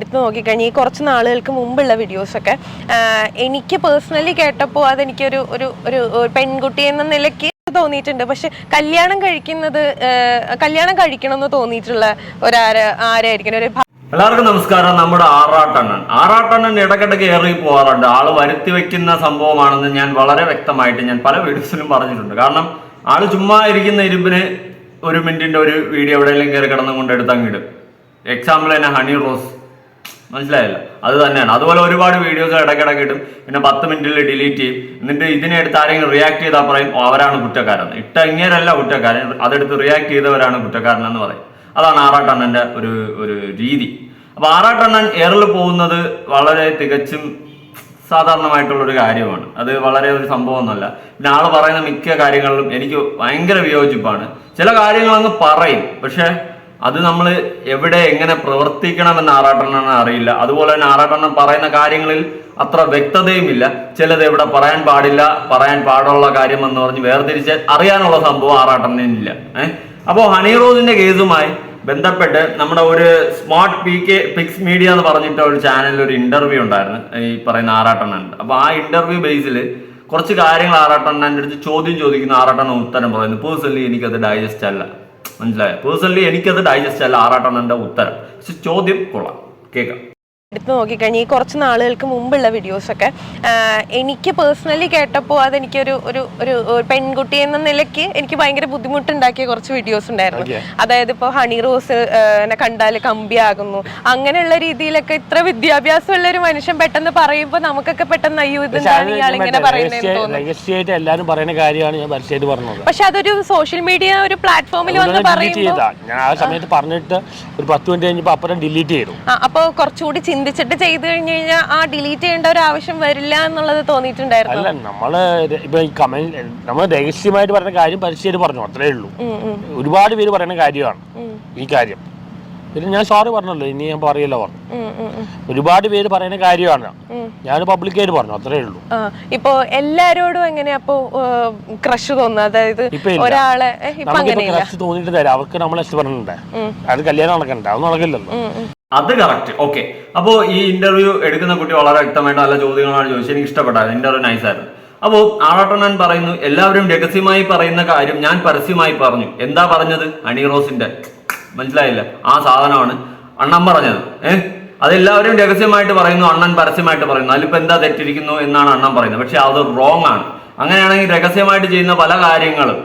എടുത്ത് നോക്കിക്കഴിഞ്ഞാൽ ഈ കുറച്ച് നാളുകൾക്ക് മുമ്പുള്ള വീഡിയോസൊക്കെ എനിക്ക് പേഴ്സണലി കേട്ടപ്പോൾ അതെനിക്കൊരു ഒരു ഒരു പെൺകുട്ടി എന്ന നിലയ്ക്ക് തോന്നിയിട്ടുണ്ട്. പക്ഷെ കല്യാണം കഴിക്കുന്നത് കല്യാണം കഴിക്കണം എന്ന് തോന്നിയിട്ടുള്ള ഒരാര ആരായിരിക്കണം ഒരു എല്ലാവർക്കും നമസ്കാരം. നമ്മുടെ ആറാട്ടണ്ണൻ. ആറാട്ടണ്ണൻ ഇടക്കിടക്ക് ഏറി പോകാറുണ്ട് ആൾ വരുത്തി വെക്കുന്ന സംഭവമാണെന്ന് ഞാൻ വളരെ വ്യക്തമായിട്ട് ഞാൻ പല വീഡിയോസിലും പറഞ്ഞിട്ടുണ്ട്. കാരണം ആൾ ചുമ്മാ ഇരിക്കുന്ന ഇരുമ്പിന് ഒരു മിനിറ്റിന്റെ ഒരു വീഡിയോ എവിടെയെങ്കിലും കയറി കിടന്നും കൊണ്ട് എടുത്ത് അങ്ങിടും എക്സാമ്പിൾ തന്നെ ഹണി റോസ്. മനസ്സിലായില്ല? അത് തന്നെയാണ്. അതുപോലെ ഒരുപാട് വീഡിയോസ് ഇടയ്ക്കിടയ്ക്ക് ഇടും പിന്നെ പത്ത് മിനിറ്റിൽ ഡിലീറ്റ് ചെയ്യും. എന്നിട്ട് ഇതിനെടുത്ത് ആരെങ്കിലും റിയാക്ട് ചെയ്താൽ പറയും "ഓ, അവരാണ് കുറ്റക്കാരൻ ഇട്ട ഇങ്ങനെയല്ല കുറ്റക്കാരൻ. അതെടുത്ത് റിയാക്ട് ചെയ്തവരാണ് കുറ്റക്കാരൻ എന്ന് പറയും. അതാണ് ആറാട്ടണ്ണന്റെ ഒരു ഒരു രീതി. അപ്പം ആറാട്ടണ്ണൻ എയറിൽ പോകുന്നത് വളരെ തികച്ചും സാധാരണമായിട്ടുള്ളൊരു കാര്യമാണ്. അത് വളരെ ഒരു സംഭവമൊന്നുമല്ല. പിന്നെ ആൾ പറയുന്ന മിക്ക കാര്യങ്ങളിലും എനിക്ക് ഭയങ്കര വിയോജിപ്പാണ്. ചില കാര്യങ്ങൾ അങ്ങ് പറയും. പക്ഷെ അത് നമ്മൾ എവിടെ എങ്ങനെ പ്രവർത്തിക്കണമെന്ന് ആറാട്ടണ്ണൻ അറിയില്ല. അതുപോലെ തന്നെ ആറാട്ടണ്ണൻ പറയുന്ന കാര്യങ്ങളിൽ അത്ര വ്യക്തതയുമില്ല ചിലത് എവിടെ പറയാൻ പാടില്ല പറയാൻ പാടുള്ള കാര്യം എന്ന് പറഞ്ഞ് വേർതിരിച്ച് അറിയാനുള്ള സംഭവം ആറാട്ടണ്ണനില്ല. ഏഹ് അപ്പോൾ ഹണി റോസിന്റെ കേസുമായി ബന്ധപ്പെട്ട് നമ്മുടെ ഒരു smart P K pix media എന്ന് പറഞ്ഞിട്ട് ഒരു ചാനലിൽ ഒരു ഇന്റർവ്യൂ ഉണ്ടായിരുന്നു ഈ പറയുന്ന ആറാട്ടണ്ണനുണ്ട്. അപ്പോൾ ആ ഇന്റർവ്യൂ ബേസിൽ കുറച്ച് കാര്യങ്ങൾ ആറാട്ടണ്ണന്റെ അടുത്ത് ചോദ്യം ചോദിക്കുന്ന ആറാട്ടണ്ണൻ ഉത്തരം പറയുന്നു. പേഴ്സണലി എനിക്കത് ഡൈജസ്റ്റ് അല്ല. മനസ്സിലായോ? പേഴ്സണലി എനിക്കത് ഡൈജസ്റ്റ് അല്ല ആറാട്ടാണ് എന്റെ ഉത്തരം. പക്ഷെ ചോദ്യം കൊള്ളാം കേൾക്കാം. എടുത്ത് നോക്കിക്കഴിഞ്ഞാൽ ഈ കുറച്ച് നാളുകൾക്ക് മുമ്പുള്ള വീഡിയോസൊക്കെ എനിക്ക് പേഴ്സണലി കേട്ടപ്പോൾ അതെനിക്കൊരു ഒരു ഒരു ഒരു പെൺകുട്ടി എന്ന നിലയ്ക്ക് എനിക്ക് ഭയങ്കര ബുദ്ധിമുട്ടുണ്ടാക്കിയ കുറച്ച് വീഡിയോസ് ഉണ്ടായിരുന്നു. അതായത് ഇപ്പോൾ ഹണി റോസ് എന്നെ കണ്ടാൽ കമ്പിയാകുന്നു അങ്ങനെയുള്ള രീതിയിലൊക്കെ ഇത്ര വിദ്യാഭ്യാസമുള്ള ഒരു മനുഷ്യൻ പെട്ടെന്ന് പറയുമ്പോൾ നമുക്കൊക്കെ പെട്ടെന്ന് അയ്യോ ഇതെന്താണ് ഇയാൾ ഇങ്ങനെ രഹസ്യമായിട്ട് എല്ലാരും പറയുന്ന കാര്യമാണ് ഞാൻ പരസ്യമായിട്ട് പറഞ്ഞത്. പക്ഷെ അതൊരു സോഷ്യൽ മീഡിയ ഒരു പ്ലാറ്റ്ഫോമിൽ വന്ന് പറയുന്നത് പറയുമ്പോൾ ഞാൻ ആ സമയത്ത് പറഞ്ഞിട്ട് ഒരു പത്ത് മിനിറ്റ് കഴിഞ്ഞപ്പോൾ അപ്പുറം ഡിലീറ്റ് ചെയ്തു. അപ്പോൾ അപ്പൊ കുറച്ചുകൂടി ചിന്തിച്ചിട്ട് ചെയ്തു കഴിഞ്ഞു കഴിഞ്ഞാൽ ആ ഡിലീറ്റ് ചെയ്യേണ്ട ഒരു ആവശ്യം വരില്ല എന്നുള്ളത് തോന്നിയിട്ടുണ്ടായിരുന്നു? അല്ല നമ്മൾ ഇപ്പൊ ഈ കമന്റ് നമ്മൾ രഹസ്യമായിട്ട് പറഞ്ഞ കാര്യം പരസ്യമായിട്ട് പറഞ്ഞു അത്രേ ഉള്ളൂ. ഒരുപാട് പേര് പറയുന്ന കാര്യമാണ് ഈ കാര്യം. പിന്നെ ഞാൻ സോറി പറഞ്ഞല്ലോ ഇനി ഞാൻ പറയില്ല പറഞ്ഞു. ഒരുപാട് പേര് പറയുന്ന കാര്യമാണ്. ഞാൻ പബ്ലിക്കായിട്ട് പറഞ്ഞു അത്രേ ഉള്ളൂ. ഇപ്പോ എല്ലാരോടും എങ്ങനെയാ അപ്പൊ ക്രഷ് തോന്നുന്നത്? അതായത് ഒരാളെ ക്രഷ് തോന്നിട്ട് തരാം. അവർക്ക് നമ്മളെ പറഞ്ഞിട്ടുണ്ടേ അത് കല്യാണം നടക്കണ്ട? അത് നടക്കില്ലല്ലോ. അത് കറക്റ്റ് ഓക്കെ അപ്പോ ഈ ഇന്റർവ്യൂ എടുക്കുന്ന കുട്ടി വളരെ വ്യക്തമായിട്ട് നല്ല ചോദ്യങ്ങളാണ് ചോദിച്ചത്. എനിക്ക് ഇഷ്ടപ്പെട്ടായിരുന്നു ഇന്റർവ്യൂ നൈസായിരുന്നു അപ്പോ ആറാട്ടണ്ണൻ പറയുന്നു എല്ലാവരും രഹസ്യമായി പറയുന്ന കാര്യം ഞാൻ പരസ്യമായി പറഞ്ഞു. എന്താ പറഞ്ഞത്? അണി റോസിന്റെ. മനസ്സിലായില്ല. ആ സാധനമാണ് അണ്ണൻ പറഞ്ഞത്. ഏഹ് അതെല്ലാവരും രഹസ്യമായിട്ട് പറയുന്നു അണ്ണൻ പരസ്യമായിട്ട് പറയുന്നു. അതിലിപ്പോ എന്താ തെറ്റിരിക്കുന്നു എന്നാണ് അണ്ണൻ പറയുന്നത്. പക്ഷെ അത് റോങ് ആണ്. അങ്ങനെയാണെങ്കിൽ രഹസ്യമായിട്ട് ചെയ്യുന്ന പല കാര്യങ്ങളും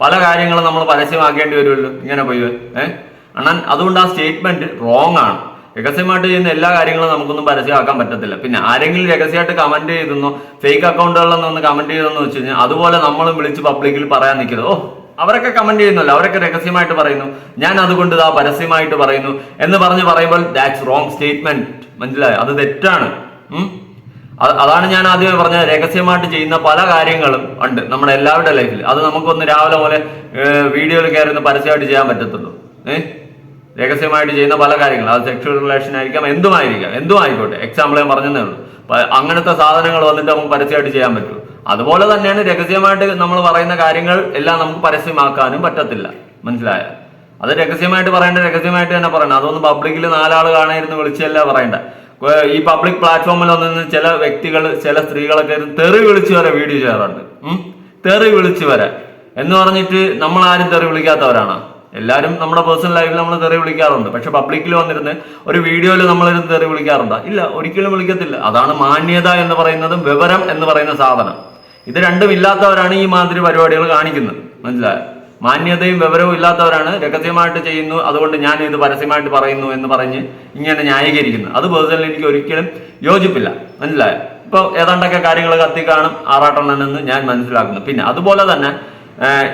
പല കാര്യങ്ങളും നമ്മൾ പരസ്യമാക്കേണ്ടി വരുമല്ലോ. ഇങ്ങനെ പോയി ഏഹ് അണ്ണൻ അതുകൊണ്ട് ആ സ്റ്റേറ്റ്മെന്റ് റോങ് ആണ്. രഹസ്യമായിട്ട് ചെയ്യുന്ന എല്ലാ കാര്യങ്ങളും നമുക്കൊന്നും പരസ്യമാക്കാൻ പറ്റത്തില്ല. പിന്നെ ആരെങ്കിലും രഹസ്യമായിട്ട് കമന്റ് ചെയ്തെന്നോ ഫേക്ക് അക്കൗണ്ടുകളിൽ ഒന്ന് കമന്റ് ചെയ്തെന്ന് വെച്ച് കഴിഞ്ഞാൽ അതുപോലെ നമ്മളും വിളിച്ച് പബ്ലിക്കിൽ പറയാൻ നിൽക്കരുത്. ഓ അവരൊക്കെ കമന്റ് ചെയ്യുന്നല്ലോ അവരൊക്കെ രഹസ്യമായിട്ട് പറയുന്നു. ഞാൻ അതുകൊണ്ട് ഇതാ പരസ്യമായിട്ട് പറയുന്നു എന്ന് പറഞ്ഞ് പറയുമ്പോൾ ദാറ്റ്സ് റോങ് സ്റ്റേറ്റ്മെന്റ് മനസ്സിലായോ? അത് തെറ്റാണ്. അതാണ് ഞാൻ ആദ്യമേ പറഞ്ഞ രഹസ്യമായിട്ട് ചെയ്യുന്ന പല കാര്യങ്ങളും ഉണ്ട് നമ്മുടെ എല്ലാവരുടെ ലൈഫിൽ അത് നമുക്കൊന്ന് രാവിലെ പോലെ വീഡിയോയിൽ കയറി ഒന്ന് പരസ്യമായിട്ട് ചെയ്യാൻ പറ്റത്തുള്ളൂ. ഏഹ് രഹസ്യമായിട്ട് ചെയ്യുന്ന പല കാര്യങ്ങളും. അത് സെക്ഷൽ റിലേഷൻ ആയിരിക്കാം എന്തുമായിരിക്കാം എന്തും ആയിക്കോട്ടെ എക്സാമ്പിൾ ഞാൻ പറഞ്ഞതേ ഉള്ളൂ. അങ്ങനത്തെ സാധനങ്ങൾ വന്നിട്ട് നമുക്ക് പരസ്യമായിട്ട് ചെയ്യാൻ പറ്റും. അതുപോലെ തന്നെയാണ് രഹസ്യമായിട്ട് നമ്മൾ പറയുന്ന കാര്യങ്ങൾ എല്ലാം നമുക്ക് പരസ്യമാക്കാനും പറ്റത്തില്ല. മനസ്സിലായ? അത് രഹസ്യമായിട്ട് പറയേണ്ട രഹസ്യമായിട്ട് തന്നെ പറയണം അതൊന്നും പബ്ലിക്കിൽ നാലാൾ കാണായിരുന്നു വിളിച്ചല്ല പറയണ്ട. ഈ പബ്ലിക് പ്ലാറ്റ്ഫോമിൽ വന്നിരുന്ന ചില വ്യക്തികൾ ചില സ്ത്രീകളൊക്കെ തെറി വിളിച്ചു വരെ വീഡിയോ ചെയ്യാറുണ്ട്. തെറി വിളിച്ചു വരെ. എന്ന് പറഞ്ഞിട്ട് നമ്മൾ ആരും തെറി വിളിക്കാത്തവരാണ്? എല്ലാവരും നമ്മുടെ പേഴ്സണൽ ലൈഫിൽ നമ്മൾ തെറി വിളിക്കാറുണ്ട്. പക്ഷെ പബ്ലിക്കിൽ വന്നിരുന്ന് ഒരു വീഡിയോയിൽ നമ്മളിരുന്ന് തെറി വിളിക്കാറുണ്ടോ? ഇല്ല ഒരിക്കലും വിളിക്കത്തില്ല. അതാണ് മാന്യത എന്ന് പറയുന്നതും വിവരം എന്ന് പറയുന്ന സാധനം. ഇത് രണ്ടും ഇല്ലാത്തവരാണ് ഈ മാതിരി പരിപാടികൾ കാണിക്കുന്നത്. മനസ്സിലായോ? മാന്യതയും വിവരവും ഇല്ലാത്തവരാണ് രഹസ്യമായിട്ട് ചെയ്യുന്നു. അതുകൊണ്ട് ഞാൻ ഇത് പരസ്യമായിട്ട് പറയുന്നു എന്ന് പറഞ്ഞ് ഇങ്ങനെ ന്യായീകരിക്കുന്നു. അത് പേഴ്സണലി എനിക്ക് ഒരിക്കലും യോജിപ്പില്ല. മനസ്സിലായോ? ഇപ്പോൾ ഏതാണ്ടൊക്കെ കാര്യങ്ങൾ കത്തി കാണും ആറാട്ടെണ്ണെന്ന് ഞാൻ മനസ്സിലാക്കുന്നു. പിന്നെ അതുപോലെ തന്നെ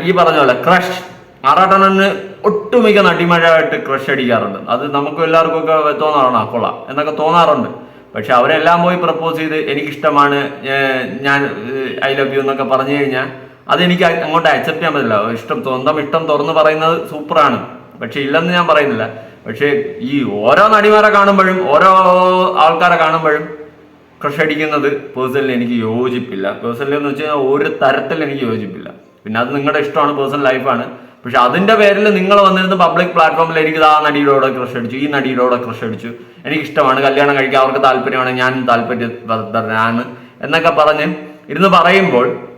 ഈ പറഞ്ഞ പോലെ ക്രഷ് ആറാട്ടെണ്ണന് ഒട്ടുമിക്ക നടിമഴയായിട്ട് ക്രഷ് അടിക്കാറുണ്ട്. അത് നമുക്ക് എല്ലാവർക്കും ഒക്കെ തോന്നാറാണ് ആ എന്നൊക്കെ തോന്നാറുണ്ട്. പക്ഷെ അവരെല്ലാം പോയി പ്രപ്പോസ് ചെയ്ത് എനിക്കിഷ്ടമാണ് ഞാൻ ഐ ലവ് യു എന്നൊക്കെ പറഞ്ഞു കഴിഞ്ഞാൽ അതെനിക്ക് അങ്ങോട്ട് അക്സെപ്റ്റ് ചെയ്യാൻ പറ്റില്ല. ഇഷ്ടം സ്വന്തം ഇഷ്ടം തുറന്ന് പറയുന്നത് സൂപ്പറാണ്. പക്ഷെ ഇല്ലെന്ന് ഞാൻ പറയുന്നില്ല. പക്ഷേ ഈ ഓരോ നടിമാരെ കാണുമ്പോഴും ഓരോ ആൾക്കാരെ കാണുമ്പോഴും ക്രഷ് അടിക്കുന്നത് പേഴ്സണലി എനിക്ക് യോജിപ്പില്ല. പേഴ്സണലി എന്ന് വെച്ച് കഴിഞ്ഞാൽ ഒരു തരത്തിൽ എനിക്ക് യോജിപ്പില്ല. പിന്നെ അത് നിങ്ങളുടെ ഇഷ്ടമാണ് പേഴ്സണൽ ലൈഫാണ് പക്ഷെ അതിന്റെ പേരിൽ നിങ്ങൾ വന്നിരുന്ന പബ്ലിക് പ്ലാറ്റ്ഫോമിൽ എനിക്ക് ആ നടിയിലൂടെ ക്രഷ് അടിച്ചു ഈ നടിയിലൂടെ ക്രഷ് അടിച്ചു. എനിക്കിഷ്ടമാണ് കല്യാണം കഴിക്കാൻ അവർക്ക് താല്പര്യമാണ് ഞാൻ താല്പര്യമാണ് എന്നൊക്കെ പറഞ്ഞ് ഇരുന്ന് പറയുമ്പോൾ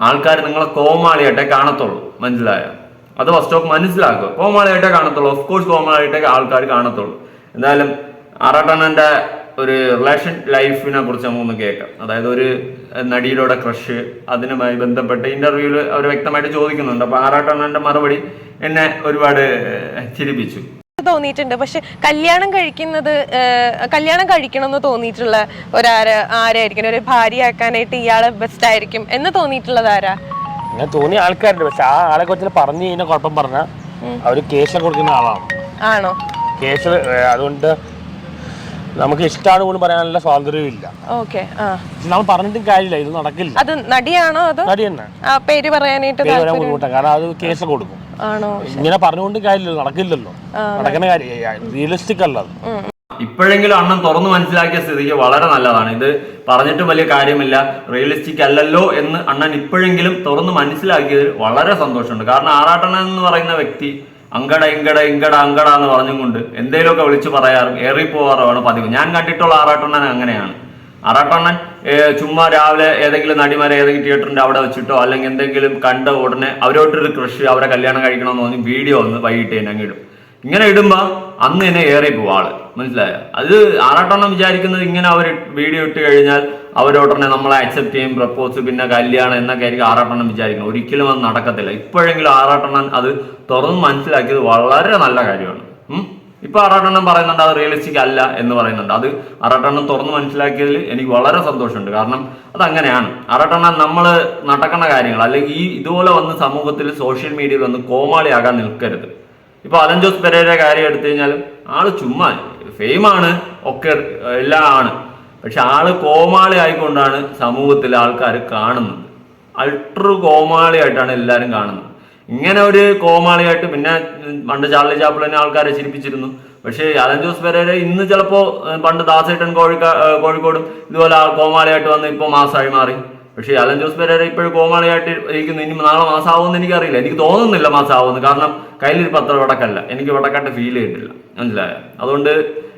ആൾക്കാർ നിങ്ങളെ കോമാളിയായിട്ടേ കാണത്തുള്ളൂ മനസ്സിലായോ? അത് ഫസ്റ്റ് ഓഫ് മനസ്സിലാക്കുക. കോമാളിയായിട്ടേ കാണത്തുള്ളൂ. ഓഫ് കോഴ്സ് കോമാളിയായിട്ടേ ആൾക്കാർ കാണത്തുള്ളൂ. എന്തായാലും ആറാട്ടണ്ണന്റെ ഒരു റിലേഷൻ ലൈഫിനെ കുറിച്ച് നമുക്കൊന്ന് കേൾക്കാം. അതായത് ഒരു നടിയിലൂടെ ക്രഷ് അതിനുമായി ബന്ധപ്പെട്ട് ഇന്റർവ്യൂവിൽ അവർ വ്യക്തമായിട്ട് ചോദിക്കുന്നുണ്ട്. അപ്പൊ ആറാട്ടണ്ണന്റെ മറുപടി എന്നെ ഒരുപാട് ചിരിപ്പിച്ചു. തോന്നിയിട്ടുണ്ട്. പക്ഷെ കല്യാണം കഴിക്കുന്നത് കല്യാണം കഴിക്കണം എന്ന് തോന്നിയിട്ടുള്ള ഒരാര ആരായിരിക്കും? ഒരു ഭാര്യ ആക്കാനായിട്ട് ഇയാൾ ബെസ്റ്റ് ആയിരിക്കും എന്ന് തോന്നിയിട്ടുള്ളത് ആരാ? അങ്ങനെ തോന്നിയ ആൾക്കാരുണ്ട്. പക്ഷെ ആ ആളെ കുറിച്ച് പറഞ്ഞു കഴിഞ്ഞാൽ കുഴപ്പം പറഞ്ഞാൽ അവർ കേസ് കൊടുക്കുന്ന ആളാണ്. ആണോ? കേസ് അതുകൊണ്ട് നമുക്ക് ഇഷ്ടമാണ് പോലും പറയാനുള്ള സ്വാതന്ത്ര്യവും ഇല്ല. ഓക്കെ ആ. നമ്മൾ പറഞ്ഞിട്ടും കാര്യമില്ല ഇത് നടക്കില്ല. അത് നടിയാണോ അതോ? നടി തന്നെ. ആ പേര് പറയാനായിട്ട് ബുദ്ധിമുട്ടാണ് കാരണം അത് കേസ് കൊടുക്കും. ആണോ? ഇങ്ങനെ പറഞ്ഞുകൊണ്ട് കാര്യമില്ലല്ലോ നടക്കില്ലല്ലോ. നടക്കുന്ന കാര്യം റിയലിസ്റ്റിക് അല്ല അത് ഇപ്പോഴെങ്കിലും അണ്ണൻ തുറന്നു മനസ്സിലാക്കിയ സ്ഥിതിക്ക് വളരെ നല്ലതാണ്. ഇത് പറഞ്ഞിട്ടും വലിയ കാര്യമില്ല റിയലിസ്റ്റിക് അല്ലല്ലോ എന്ന് അണ്ണൻ ഇപ്പോഴെങ്കിലും തുറന്നു മനസ്സിലാക്കിയതിൽ വളരെ സന്തോഷമുണ്ട്. കാരണം ആറാട്ടണ്ണൻ എന്ന് പറയുന്ന വ്യക്തി അങ്കട ഇങ്കട ഇങ്കട അങ്കട എന്ന് പറഞ്ഞുകൊണ്ട് എന്തേലുമൊക്കെ വിളിച്ചു പറയാറും ഏറിപ്പോവാറുമാണ് പതിവ്. ഞാൻ കണ്ടിട്ടുള്ള ആറാട്ടണ്ണൻ അങ്ങനെയാണ്. ആറാട്ടണ്ണൻ ചുമ്മാ രാവിലെ ഏതെങ്കിലും നടിമാരെ ഏതെങ്കിലും തിയേറ്ററിന്റെ അവിടെ വെച്ചിട്ടോ അല്ലെങ്കിൽ എന്തെങ്കിലും കണ്ട ഉടനെ അവരോട്ടൊരു കൃഷി അവരെ കല്യാണം കഴിക്കണമെന്ന് തോന്നി വീഡിയോ ഒന്ന് വൈകിട്ട് തന്നെ അങ്ങ് ഇടും. ഇങ്ങനെ ഇടുമ്പോ അന്ന് തന്നെ ഏറി പോവാൾ മനസ്സിലായോ? അത് ആറാട്ടെണ്ണം വിചാരിക്കുന്നത് ഇങ്ങനെ അവർ വീഡിയോ ഇട്ട് കഴിഞ്ഞാൽ അവരോടനെ നമ്മളെ അക്സെപ്റ്റ് ചെയ്യും പ്രപ്പോസ് പിന്നെ കല്യാണം എന്നൊക്കെ ആയിരിക്കും ആറാട്ടെണ്ണം വിചാരിക്കുന്നത് ഒരിക്കലും അത് നടക്കത്തില്ല. ഇപ്പോഴെങ്കിലും ആറാട്ടെണ്ണം അത് തുറന്ന് മനസ്സിലാക്കിയത് വളരെ നല്ല കാര്യമാണ്. ഇപ്പൊ ആറാട്ടെണ്ണം പറയുന്നുണ്ട് അത് റിയലിസ്റ്റിക് അല്ല എന്ന് പറയുന്നുണ്ട്. അത് ആറാട്ടെണ്ണം തുറന്ന് മനസ്സിലാക്കിയതിൽ എനിക്ക് വളരെ സന്തോഷമുണ്ട്. കാരണം അത് അങ്ങനെയാണ് ആറാട്ടെണ്ണം നമ്മൾ നടക്കുന്ന കാര്യങ്ങൾ അല്ലെങ്കിൽ ഈ ഇതുപോലെ വന്ന് സമൂഹത്തിൽ സോഷ്യൽ മീഡിയയിൽ വന്ന് കോമാളിയാകാൻ നിൽക്കരുത്. ഇപ്പൊ അലൻ ജോസ് പെരേര കാര്യം എടുത്തു കഴിഞ്ഞാലും ആൾ ചുമ്മാ ഫെയിമാണ് ഒക്കെ എല്ലാം ആണ്. പക്ഷെ ആൾ കോമാളി ആയിക്കൊണ്ടാണ് സമൂഹത്തിലെ ആൾക്കാർ കാണുന്നത്. അൾട്രു കോമാളിയായിട്ടാണ് എല്ലാവരും കാണുന്നത്. ഇങ്ങനെ ഒരു കോമാളിയായിട്ട് പിന്നെ പണ്ട് ചാർലി ചാപ്പിളിനെ ആൾക്കാരെ ചിരിപ്പിച്ചിരുന്നു. പക്ഷേ അലൻ ജോസ് പെരേര ഇന്ന് ചിലപ്പോ പണ്ട് ദാസേട്ടൻ കോഴിക്കാ കോഴിക്കോടും ഇതുപോലെ കോമാളിയായിട്ട് വന്ന് ഇപ്പോൾ മാസമായി മാറി. പക്ഷേ അലൻ ജോസ് പെരേര ഇപ്പോഴും കോമാളിയായിട്ട് ഇരിക്കുന്നു. ഇനി നാളെ മാസമാവുമെന്ന് എനിക്കറിയില്ല. എനിക്ക് തോന്നുന്നില്ല മാസമാവുമെന്ന് കാരണം കയ്യിലൊരു പത്രം വടക്കല്ല. എനിക്ക് വടക്കായിട്ട് ഫീൽ ചെയ്തിട്ടില്ല. മനസ്സിലായോ? അതുകൊണ്ട്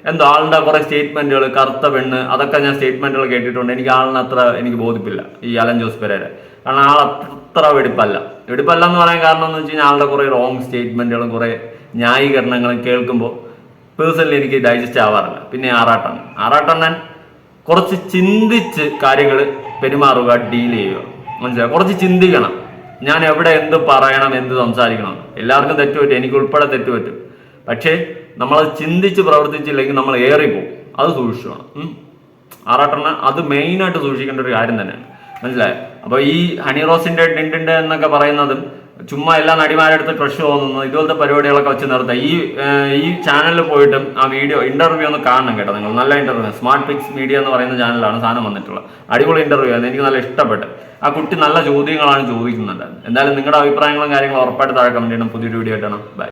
എന്തോ ആളുടെ കുറെ സ്റ്റേറ്റ്മെന്റുകൾ കറുത്ത പെണ്ണ് അതൊക്കെ ഞാൻ സ്റ്റേറ്റ്മെന്റുകൾ കേട്ടിട്ടുണ്ട്. എനിക്ക് ആളിന് അത്ര എനിക്ക് ബോധിപ്പില്ല ഈ അലൻ ജോസ് പെരേര. കാരണം ആൾ അത്ര വെടിപ്പല്ല. വെടിപ്പല്ല എന്ന് പറയാൻ കാരണം എന്ന് വെച്ച് കഴിഞ്ഞാൽ ആളുടെ കുറെ റോങ് സ്റ്റേറ്റ്മെന്റുകളും കുറെ ന്യായീകരണങ്ങളും കേൾക്കുമ്പോൾ പേഴ്സണലി എനിക്ക് ഡൈജസ്റ്റ് ആവാറില്ല. പിന്നെ ആറാട്ടണ്ണൻ. ആറാട്ടണ്ണൻ കുറച്ച് ചിന്തിച്ച് കാര്യങ്ങൾ പെരുമാറുക ഡീൽ ചെയ്യുക. മനസ്സിലായി? കുറച്ച് ചിന്തിക്കണം. ഞാൻ എവിടെ എന്ത് പറയണം എന്ത് സംസാരിക്കണം. എല്ലാവർക്കും തെറ്റുപറ്റും. എനിക്ക് ഉൾപ്പെടെ തെറ്റുപറ്റും. പക്ഷേ നമ്മളത് ചിന്തിച്ച് പ്രവർത്തിച്ചില്ലെങ്കിൽ നമ്മൾ ഏറിപ്പോവും. അത് സൂക്ഷിക്കണം. ആറാട്ടെണ്ണ അത് മെയിനായിട്ട് സൂക്ഷിക്കേണ്ട ഒരു കാര്യം തന്നെയാണ്. മനസ്സിലായോ? അപ്പോൾ ഈ ഹണി റോസിന്റെ ഡിണ്ടിന്റെ എന്നൊക്കെ പറയുന്നതും ചുമ്മാ എല്ലാ നടിമാരെടുത്ത് ക്രഷ് തോന്നുന്നു ഇതുപോലത്തെ പരിപാടികളൊക്കെ വെച്ച് നിർത്തുക ഈ ഈ ചാനലിൽ പോയിട്ടും ആ വീഡിയോ ഇന്റർവ്യൂ ഒന്ന് കാണണം കേട്ടോ നിങ്ങൾ. നല്ല ഇന്റർവ്യൂ സ്മാർട്ട് പിക്സ് മീഡിയ എന്ന് പറയുന്ന ചാനലാണ് സാധനം വന്നിട്ടുള്ളത്. അടിപൊളി ഇന്റർവ്യൂ ആയിരുന്നു എനിക്ക് നല്ല ഇഷ്ടപ്പെട്ട്. ആ കുട്ടി നല്ല ചോദ്യങ്ങളാണ് ചോദിക്കുന്നുണ്ട് എന്തായാലും നിങ്ങളുടെ അഭിപ്രായങ്ങളും കാര്യങ്ങളും ഉറപ്പായിട്ട് താഴെ കമന്റ് ചെയ്യണം. പുതിയൊരു വീഡിയോ ആയിട്ടാണ് ബൈ